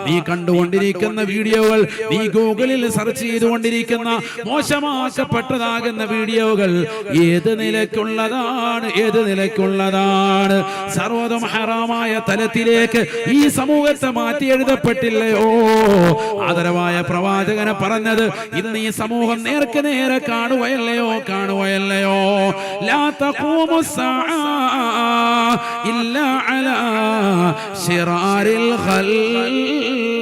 Speaker 1: നീ കണ്ടുകൊണ്ടിരിക്കുന്ന വീഡിയോകൾ നീ ഗൂഗിളിൽ സെർച്ച് ചെയ്തുകൊണ്ടിരിക്കുന്ന മോശമാക്കപ്പെട്ടതാകുന്ന വീഡിയോകൾ ഏത് നിലയ്ക്കുള്ളതാണ് ഏത് നിലയ്ക്കുള്ളതാണ്? സർവതും ഹറാമായ തലത്തിലേക്ക് ഈ സമൂഹത്തെ മാറ്റി എഴുതപ്പെട്ടില്ലയോ ആദരവായ പ്രവാചകനെ പറഞ്ഞത് ഇന്ന് ഈ സമൂഹം നേർക്ക് നേരെ കാണുകയോ കാണുകയല്ലയോ ലാ തഖൂമു ഇല്ലാ അലാ ശിറാരിൽ ഖൽഖ്